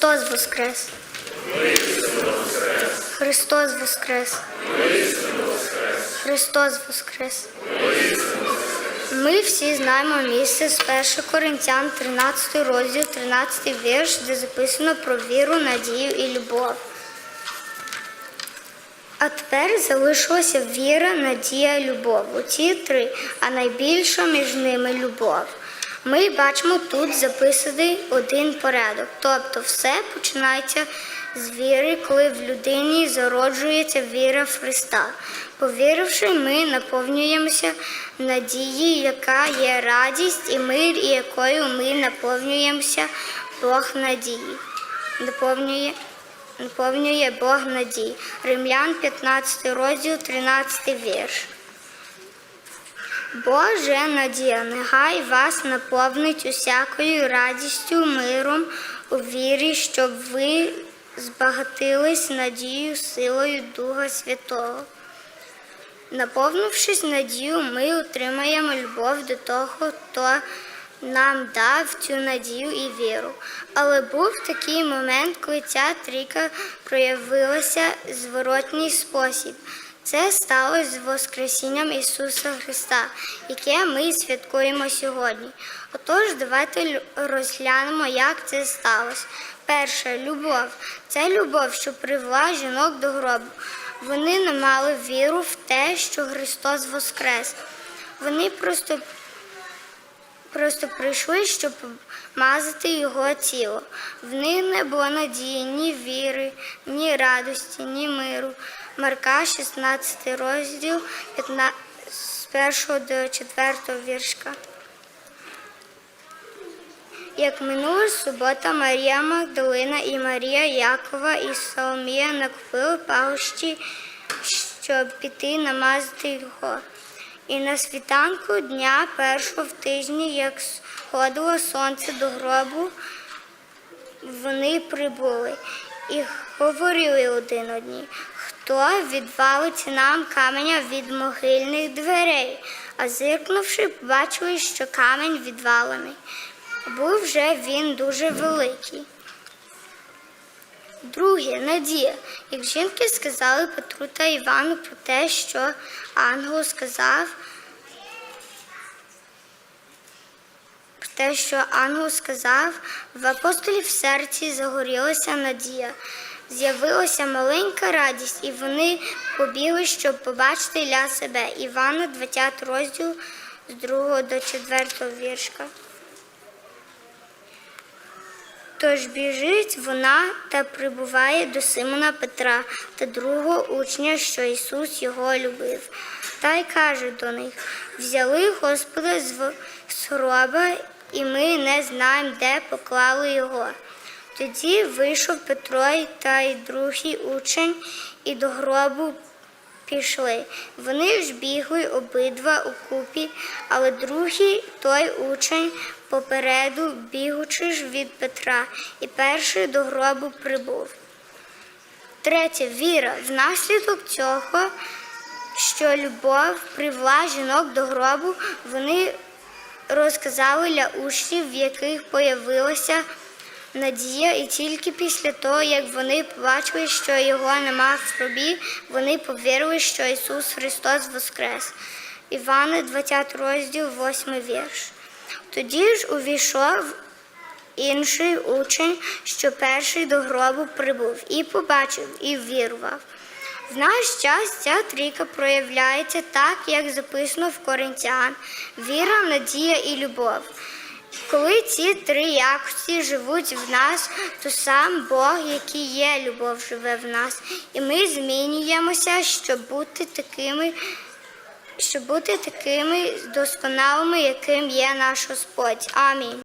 Христос Воскрес! Христос Воскрес! Христос Воскрес! Ми всі знаємо місце з 1 Коринтян, 13 розділ, 13 вірш, де записано про віру, надію і любов. А тепер залишилася віра, надія, любов. Оці три, а найбільша між ними любов. Ми бачимо тут записаний один порядок. Тобто все починається з віри, коли в людині зароджується віра в Христа. Повіривши, ми наповнюємося надією, яка є радість і мир, і якою ми наповнюємося Бог надії. Наповнює наповнює Бог надій. Римлян 15 розділ, 13 вірш. Боже надія, нехай вас наповнить усякою радістю, миром у вірі, щоб ви збагатились надією, силою Духа Святого. Наповнившись надію, ми отримаємо любов до того, хто нам дав цю надію і віру. Але був такий момент, коли ця трійка проявилася зворотній спосіб. Це сталося з Воскресінням Ісуса Христа, яке ми святкуємо сьогодні. Отож, давайте розглянемо, як це сталося. Перше любов. Це любов, що привела жінок до гробу. Вони не мали віру в те, що Христос Воскрес. Вони просто просто прийшли, щоб мазати його тіло. В них не було надії, ні віри, ні радості, ні миру. Марка, 16 розділ, 15, з 1 до 4 віршка. Як минула субота, Марія Магдалина і Марія Якова і Соломія накупили пахощі, щоб піти намазати його. І на світанку дня першого в тижні, як сходило сонце до гробу, вони прибули і говорили один одній, хто відвалить нам каменя від могильних дверей. А зиркнувши, побачили, що камінь відвалений. Був вже він дуже великий. Друге, надія. Як жінки сказали Петру та Івану про те, що ангел сказав, про те, що ангел сказав, в апостолів в серці загорілася надія. З'явилася маленька радість, і вони побігли, щоб побачити для себе. Івана, 20 розділ з 2 до 4 віршка. Тож біжить вона та прибуває до Симона Петра та другого учня, що Ісус його любив. Та й каже до них: взяли Господа з гроба, і ми не знаємо, де поклали його. Тоді вийшов Петро та й другий учень, і до гробу пішли. Вони ж бігли обидва у купі, але другий той учень попереду, бігучи ж від Петра, і перший до гробу прибув. Третє віра. Внаслідок цього, що любов привела жінок до гробу, вони розказали для учнів, в яких появилася надія, і тільки після того, як вони побачили, що його нема в гробі, вони повірили, що Ісус Христос Воскрес. Івана, 20 розділ, 8 вірш. Тоді ж увійшов інший учень, що перший до гробу прибув, і побачив, і вірував. В наш час ця трійка проявляється так, як записано в Коринтян: віра, надія і любов. Коли ці три якості живуть в нас, то сам Бог, який є любов, живе в нас, і ми змінюємося, щоб бути такими, щоб бути такими досконалими, яким є наш Господь. Амінь.